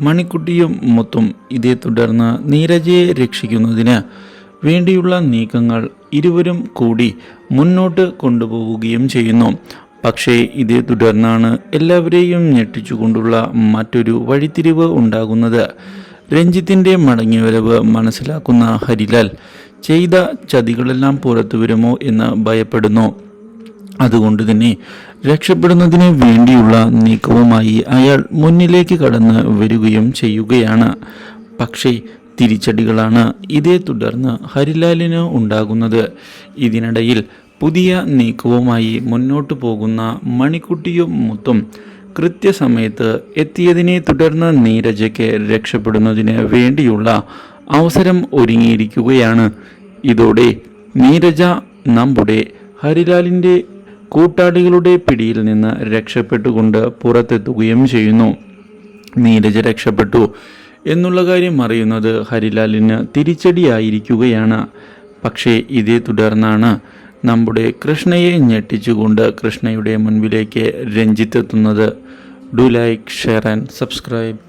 മണിക്കുട്ടിയും മുത്തും ഇതേ തുടർന്ന് നീരജയെ രക്ഷിക്കുന്നതിന് വേണ്ടിയുള്ള നീക്കങ്ങൾ ഇരുവരും കൂടി മുന്നോട്ട് കൊണ്ടുപോവുകയും ചെയ്യുന്നു. പക്ഷേ ഇതേ തുടർന്നാണ് എല്ലാവരെയും ഞെട്ടിച്ചുകൊണ്ടുള്ള മറ്റൊരു വഴിത്തിരിവ് ഉണ്ടാകുന്നത്. രഞ്ജിത്തിന്റെ മടങ്ങിവരവ് മനസ്സിലാക്കുന്ന ഹരിലാൽ ചെയ്ത ചതികളെല്ലാം പുറത്തു വരുമോ എന്ന് ഭയപ്പെടുന്നു. അതുകൊണ്ട് തന്നെ രക്ഷപ്പെടുന്നതിന് വേണ്ടിയുള്ള നീക്കവുമായി അയാൾ മുന്നിലേക്ക് കടന്ന് വരികയും ചെയ്യുകയാണ്. പക്ഷേ തിരിച്ചടികളാണ് ഇതേ തുടർന്ന് ഹരിലാലിന് ഉണ്ടാകുന്നത്. ഇതിനിടയിൽ പുതിയ നീക്കവുമായി മുന്നോട്ട് പോകുന്ന മണിക്കുട്ടിയും മുത്തും കൃത്യസമയത്ത് എത്തിയതിനെ തുടർന്ന് നീരജയ്ക്ക് രക്ഷപ്പെടുന്നതിന് വേണ്ടിയുള്ള അവസരം ഒരുങ്ങിയിരിക്കുകയാണ്. ഇതോടെ നീരജ നമ്മുടെ ഹരിലാലിന്റെ കൂട്ടാളികളുടെ പിടിയിൽ നിന്ന് രക്ഷപ്പെട്ടുകൊണ്ട് പുറത്തെത്തുകയും ചെയ്യുന്നു. നീരജ് രക്ഷപ്പെട്ടു. എന്നുള്ള കാര്യം അറിയുന്നത് ഹരിലാലിന് തിരിച്ചടിയായിരിക്കുകയാണ്. പക്ഷേ ഇതേ തുടർന്നാണ് നമ്മുടെ കൃഷ്ണയെ ഞെട്ടിച്ചുകൊണ്ട് കൃഷ്ണയുടെ മുൻപിലേക്ക് രഞ്ജിത്തെത്തുന്നത്. Do like share and subscribe.